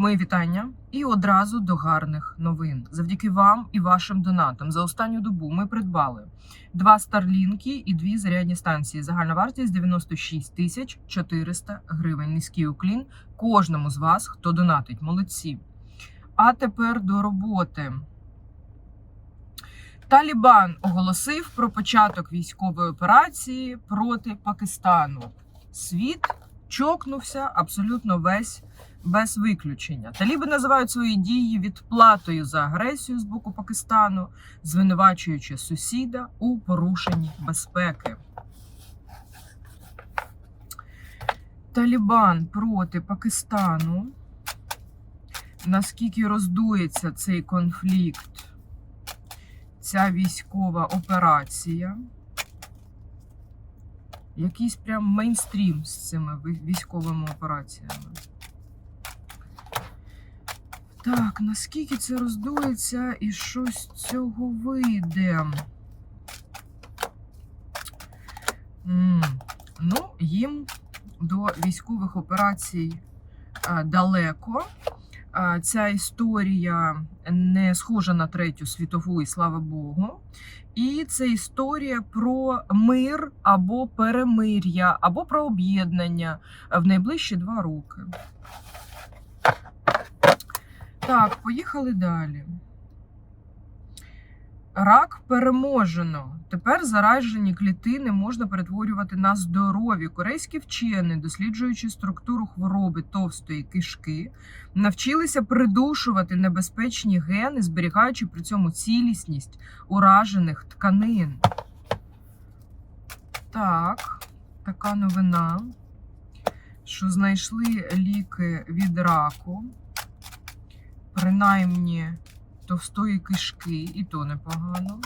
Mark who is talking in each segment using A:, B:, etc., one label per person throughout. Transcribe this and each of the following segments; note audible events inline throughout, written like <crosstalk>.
A: Мої вітання і одразу до гарних новин. Завдяки вам і вашим донатам за останню добу ми придбали два старлінки і дві зарядні станції. Загальна вартість 96 тисяч 400 гривень. Низький уклін кожному з вас, хто донатить. Молодці. А тепер до роботи. Талібан оголосив про початок військової операції проти Пакистану. Світ чокнувся абсолютно весь без виключення. Таліби називають свої дії відплатою за агресію з боку Пакистану, звинувачуючи сусіда у порушенні безпеки. Талібан проти Пакистану. Наскільки роздується цей конфлікт, ця військова операція? Якийсь прям мейнстрім з цими військовими операціями. Так, наскільки це роздується і що з цього вийде? М, Ну, їм до військових операцій а, далеко. А, Ця історія не схожа на третю світову, і слава Богу. І це історія про мир або перемир'я, або про об'єднання в найближчі два роки. Так, поїхали далі. Рак переможено. Тепер заражені клітини можна перетворювати на здорові. Корейські вчені, досліджуючи структуру хвороби товстої кишки, навчилися придушувати небезпечні гени, зберігаючи при цьому цілісність уражених тканин. Так, така новина, що знайшли ліки від раку принаймні товстої кишки, і то непогано.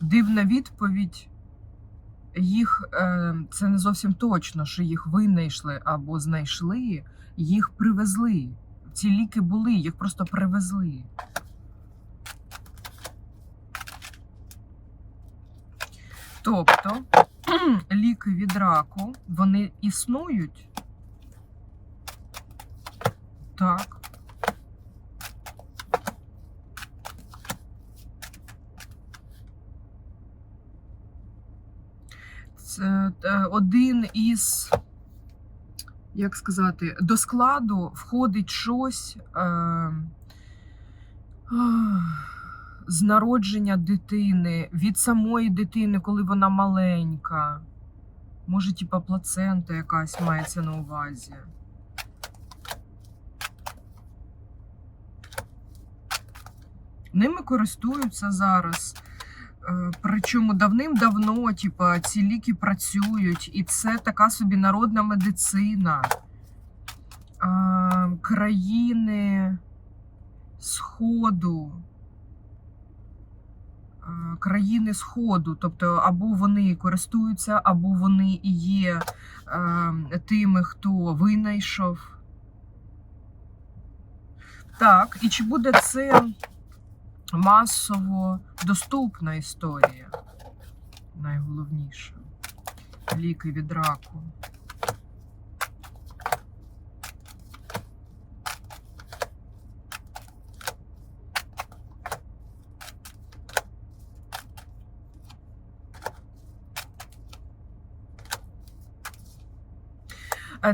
A: Дивна відповідь. Їх е, це не зовсім точно, що їх винайшли або знайшли, їх привезли. Ці ліки були, їх просто привезли. Тобто ліки від раку вони існують. Так. Це е, один із, як сказати, до складу входить щось. Е, з народження дитини, від самої дитини, коли вона маленька. Може, типа плацента якась мається на увазі. Ними користуються зараз. Е, Причому давним-давно, типа, ці ліки працюють, і це така собі народна медицина. А, країни Сходу країни Сходу, тобто або вони користуються, або вони і є е, тими, хто винайшов. Так, і чи буде це масово доступна історія? Найголовніше. Ліки від раку.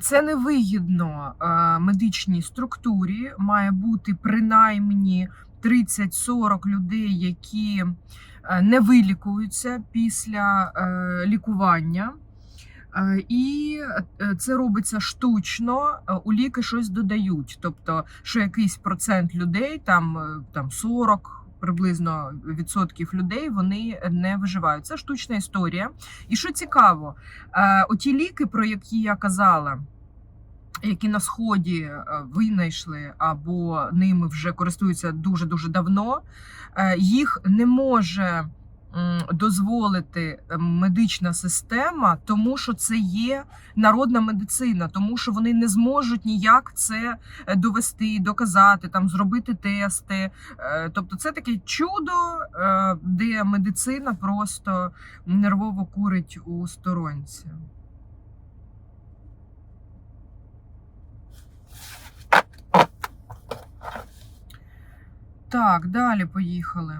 A: Це невигідно е, медичній структурі. Має бути принаймні 30-40 людей, які е, не вилікуються після е, лікування. Е, І е, це робиться штучно, е, у ліки щось додають. Тобто, що якийсь процент людей, там, е, там 40 приблизно відсотків людей, вони не виживають. Це штучна історія. І що цікаво, е, оті ліки, про які я казала, які на сході е, винайшли або ними вже користуються дуже дуже давно, е, їх не може дозволити е, медична система, тому що це є народна медицина, тому що вони не зможуть ніяк це е, довести, доказати, там зробити тести. Е, Тобто, це таке чудо, е, де медицина просто нервово курить у сторонці. Так, далі поїхали.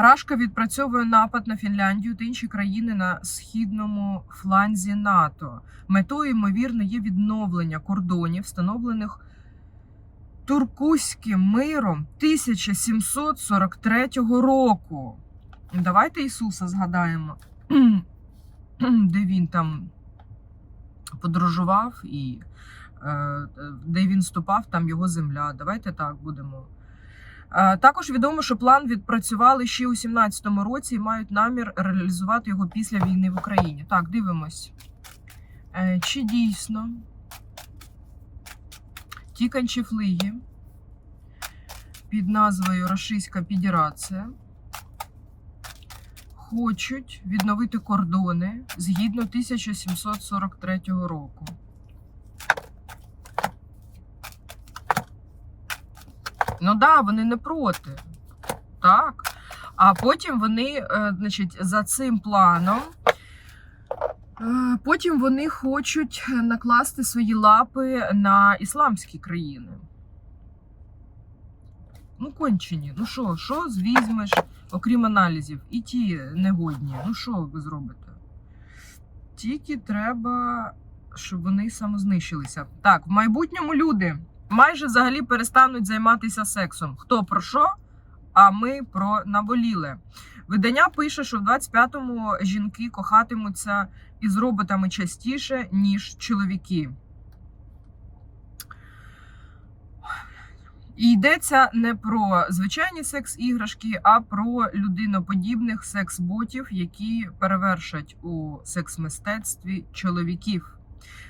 A: Рашка відпрацьовує напад на Фінляндію та інші країни на східному фланзі НАТО. Метою, ймовірно, є відновлення кордонів, встановлених Туркуським миром 1743 року. Давайте Ісуса згадаємо, <clears throat> де він там подорожував і е, де він ступав, там його земля. Давайте так будемо. Також відомо, що план відпрацювали ще у 17-му році і мають намір реалізувати його після війни в Україні. Так, дивимось. Е, Чи дійсно ті канчефлиги під назвою Рашистська Федерація хочуть відновити кордони згідно 1743 року? Ну да, вони не проти. Так. А потім вони, е, значить, за цим планом. е, Потім вони хочуть накласти свої лапи на ісламські країни. Ну, кончені. Ну що, що візьмеш, окрім аналізів? І ті негодні. Ну що ви зробите? Тільки треба, щоб вони самознищилися. Так, в майбутньому люди майже взагалі перестануть займатися сексом. Хто про що? А ми про наболіле. Видання пише, що в 25-му жінки кохатимуться із роботами частіше, ніж чоловіки. І йдеться не про звичайні секс-іграшки, а про людиноподібних секс-ботів, які перевершать у секс-мистецтві чоловіків.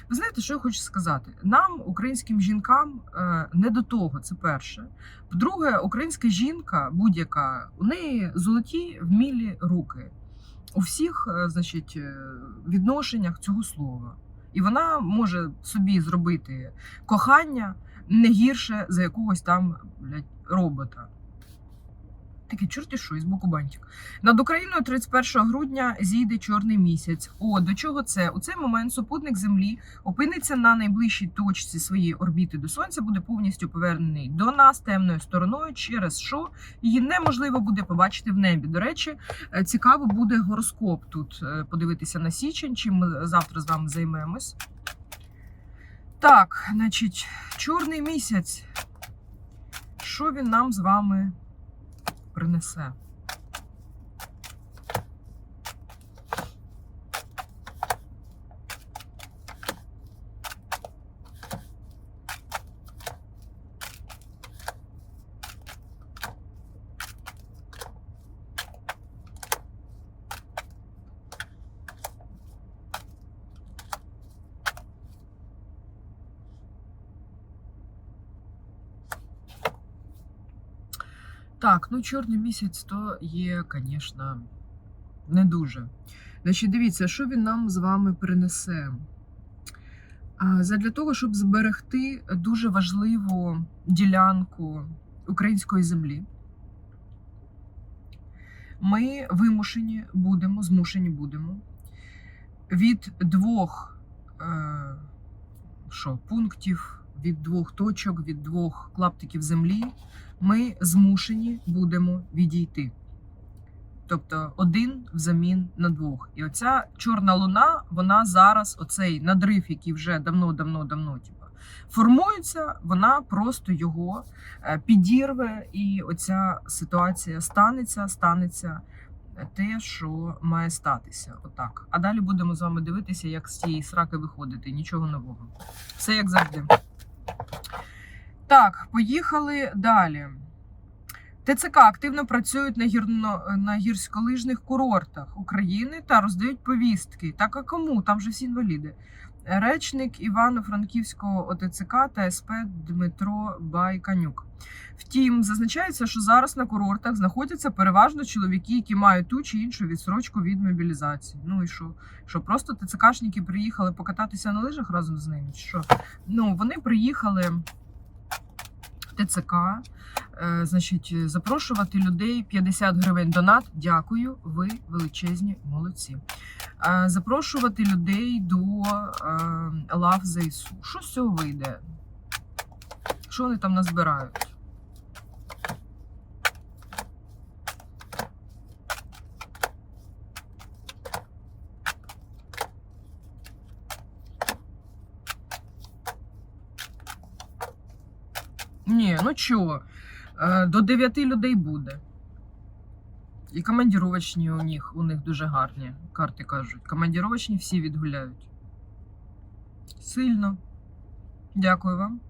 A: Ви знаєте, що я хочу сказати? Нам, українським жінкам, е, не до того. Це перше. По-друге, українська жінка будь-яка, у неї золоті вмілі руки у всіх, е, значить, е, відношеннях цього слова. І вона може собі зробити кохання не гірше за якогось там блядь, робота. Такий чорті що із боку бантик. Над Україною 31 грудня зійде чорний місяць. О, до чого це? У цей момент супутник Землі опиниться на найближчій точці своєї орбіти до Сонця, буде повністю повернений до нас темною стороною, через що її неможливо буде побачити в небі. До речі, е, цікаво буде гороскоп тут е, подивитися на січень, чим ми завтра з вами займемось. Так, значить, чорний місяць. Що він нам з вами принесе? Так, ну чорний місяць то є, звісно, не дуже. Значить, дивіться, що він нам з вами принесе. Задля того, щоб зберегти дуже важливу ділянку української землі, ми вимушені будемо, змушені будемо від двох е, що, пунктів, від двох точок, від двох клаптиків землі ми змушені будемо відійти. Тобто один взамін на двох. І оця чорна луна, вона зараз, оцей надрив, який вже давно-давно-давно формується, вона просто його е, підірве, і оця ситуація станеться, станеться те, що має статися. Отак. А далі будемо з вами дивитися, як з цієї сраки виходити. Нічого нового. Все як завжди. Так, поїхали далі. ТЦК активно працюють на, гірно, на гірськолижних курортах України та роздають повістки. Так а кому? Там же всі інваліди. Речник Івано-Франківського ОТЦК та СП Дмитро Байканюк. Втім, зазначається, що зараз на курортах знаходяться переважно чоловіки, які мають ту чи іншу відсрочку від мобілізації. Ну і що? Що просто ТЦКшники приїхали покататися на лижах разом з ними? Що? Ну, вони приїхали ТЦК, е, значить, запрошувати людей 50 гривень донат. Дякую, ви величезні молодці. Е, Запрошувати людей до е, лав ЗСУ. Що з цього вийде? Що вони там назбирають? Ні, ну чого, е, до 9 людей буде. І командіровочні у них, у них дуже гарні карти кажуть. Командіровочні всі відгуляють. Сильно. Дякую вам.